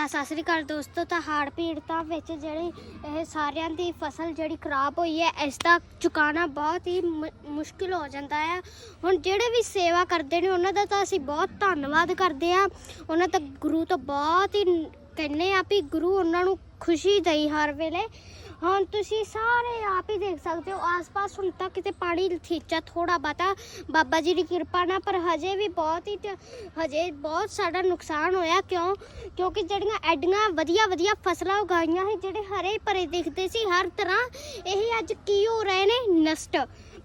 ਤਾਂ ਸਤਿ ਸ੍ਰੀ ਅਕਾਲ ਦੋਸਤੋ, ਤਾਂ ਹਾੜ ਪੀੜਤਾਂ ਵਿੱਚ ਜਿਹੜੀ ਇਹ ਸਾਰਿਆਂ ਦੀ ਫਸਲ ਜਿਹੜੀ ਖਰਾਬ ਹੋਈ ਹੈ, ਇਸ ਦਾ ਚੁਕਾਣਾ ਬਹੁਤ ਹੀ ਮੁ- ਮੁਸ਼ਕਿਲ ਹੋ ਜਾਂਦਾ ਹੈ ਹੁਣ ਜਿਹੜੇ ਵੀ ਸੇਵਾ ਕਰਦੇ ਨੇ, ਉਹਨਾਂ ਦਾ ਤਾਂ ਅਸੀਂ ਬਹੁਤ ਧੰਨਵਾਦ ਕਰਦੇ ਆ ਉਹਨਾਂ ਤਾਂ ਗੁਰੂ ਤੋਂ ਬਹੁਤ ਹੀ ਨ- ਕਹਿੰਦੇ ਆ ਵੀ ਗੁਰੂ ਉਹਨਾਂ ਨੂੰ ਖੁਸ਼ੀ ਦੇਈ ਹਰ ਵੇਲੇ। ਹੁਣ ਤੁਸੀਂ ਸਾਰੇ ਆਪ ਹੀ ਦੇਖ ਸਕਦੇ ਹੋ, ਆਸ-ਪਾਸ ਹੁਣ ਤਾਂ ਕਿਤੇ ਪਾਣੀ ਥੀਚਾ ਥੋੜਾ ਬਾਤਾ ਬਾਬਾ ਜੀ ਦੀ ਕਿਰਪਾ ਨਾਲ, ਪਰ ਹਜੇ ਵੀ ਬਹੁਤ ਹੀ ਹਜੇ ਬਹੁਤ ਸਾਡਾ ਨੁਕਸਾਨ ਹੋਇਆ। ਕਿਉਂ? ਕਿਉਂਕਿ ਜਿਹੜੀਆਂ ਐਡੀਆਂ ਵਧੀਆ ਵਧੀਆ ਫਸਲਾਂ ਉਗਾਈਆਂ ਸੀ, ਜਿਹੜੇ ਹਰੇ ਭਰੇ ਦਿਖਦੇ ਸੀ, ਹਰ ਤਰ੍ਹਾਂ ਇਹ ਅੱਜ ਕੀ ਹੋ ਰਹੇ ਨੇ? ਨਸ਼ਟ।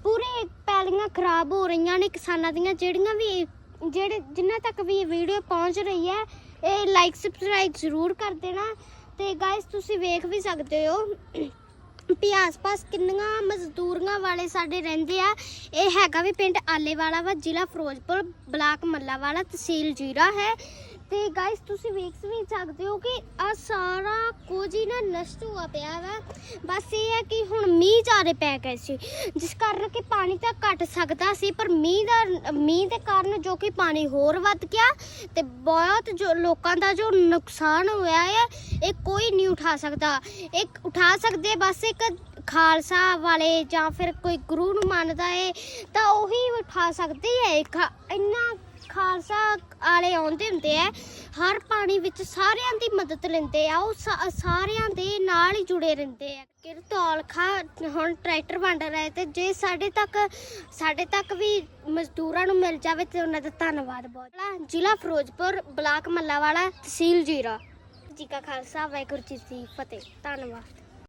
ਪੂਰੇ ਪੈਲੀਆਂ ਖਰਾਬ ਹੋ ਰਹੀਆਂ ਨੇ ਕਿਸਾਨਾਂ ਦੀਆਂ, ਜਿਹੜੀਆਂ ਵੀ ਜਿਹੜੇ ਜਿੰਨਾ ਤੱਕ ਵੀ ਇਹ ਵੀਡੀਓ ਪਹੁੰਚ ਰਹੀ ਹੈ, ਇਹ ਲਾਈਕ ਸਬਸਕ੍ਰਾਈਬ ਜ਼ਰੂਰ ਕਰ ਦੇਣਾ। ਤੇ ਗਾਇਸ ਤੁਸੀਂ ਵੇਖ ਵੀ ਸਕਦੇ ਹੋ। ਵੀ ਆਸ-ਪਾਸ ਕਿੰਨੀਆਂ ਮਜ਼ਦੂਰੀਆਂ ਵਾਲੇ ਸਾਡੇ ਰਹਿੰਦੇ ਆ। ਇਹ ਹੈਗਾ ਵੀ ਪਿੰਡ ਆਲੇਵਾਲਾ ਵਾ, ਜ਼ਿਲ੍ਹਾ ਫਿਰੋਜ਼ਪੁਰ, ਬਲਾਕ ਮੱਲਾਵਾਲਾ, ਤਹਿਸੀਲ ਜੀਰਾ ਹੈ। ਤੇ ਗਾਇਸ ਤੁਸੀਂ ਵੇਖ ਵੀ ਸਕਦੇ ਹੋ ਕਿ ਆ ਸਾਰਾ ਕੁਝ ਹੀ ਨਾ ਨਸ਼ਟ ਹੋਇਆ ਪਿਆ ਵਾ। ਬਸ ਇਹ ਹੈ ਕਿ ਹੁਣ ਮੀਂਹ ਜ਼ਿਆਦਾ ਪੈ ਗਏ ਸੀ, ਜਿਸ ਕਾਰਨ ਕਿ ਪਾਣੀ ਤਾਂ ਘਟ ਸਕਦਾ ਸੀ, ਪਰ ਮੀਂਹ ਦਾ, ਮੀਂਹ ਦੇ ਕਾਰਨ ਜੋ ਕਿ ਪਾਣੀ ਹੋਰ ਵੱਧ ਗਿਆ ਤੇ ਬਹੁਤ ਜੋ ਲੋਕਾਂ ਦਾ ਜੋ ਨੁਕਸਾਨ ਹੋਇਆ ਹੈ ਇਹ ਕੋਈ ਨਹੀਂ ਉਠਾ ਸਕਦਾ। ਇੱਕ ਉਠਾ ਸਕਦੇ ਬਸ ਇੱਕ ਖਾਲਸਾ ਵਾਲੇ ਜਾਂ ਫਿਰ ਕੋਈ ਗੁਰੂ ਨੂੰ ਮੰਨਦਾ ਏ, ਤਾਂ ਉਹੀ ਉਠਾ ਸਕਦੇ ਹੈ ਖਾ- ਇੰਨਾ ਖਾਲਸਾ ਵਾਲੇ ਆਉਂਦੇ ਹੁੰਦੇ ਆ, ਹਰ ਪਾਣੀ ਵਿੱਚ ਸਾਰਿਆਂ ਦੀ ਮਦਦ ਲੈਂਦੇ ਆ, ਉਹ ਸਾਰਿਆਂ ਦੇ ਨਾਲ ਹੀ ਜੁੜੇ ਰਹਿੰਦੇ ਆ। ਕਿਰਤੌਲ ਖਾ ਹੁਣ ਟਰੈਕਟਰ ਵੰਡ ਰਹੇ ਤੇ ਜੇ ਸਾਡੇ ਤੱਕ ਸਾਡੇ ਤੱਕ ਵੀ ਮਜ਼ਦੂਰਾਂ ਨੂੰ ਮਿਲ ਜਾਵੇ ਤੇ ਉਹਨਾਂ ਦਾ ਧੰਨਵਾਦ ਬਹੁਤ। ਜ਼ਿਲ੍ਹਾ ਫਿਰੋਜ਼ਪੁਰ, ਬਲਾਕ ਮੱਲਾਵਾਲਾ, ਤਹਿਸੀਲ ਜੀਰਾ। ਜੀ ਕਾ ਖਾਲਸਾ, ਵਾਹਿਗੁਰੂ ਜੀ ਕੀ ਫਤਿਹ। ਧੰਨਵਾਦ।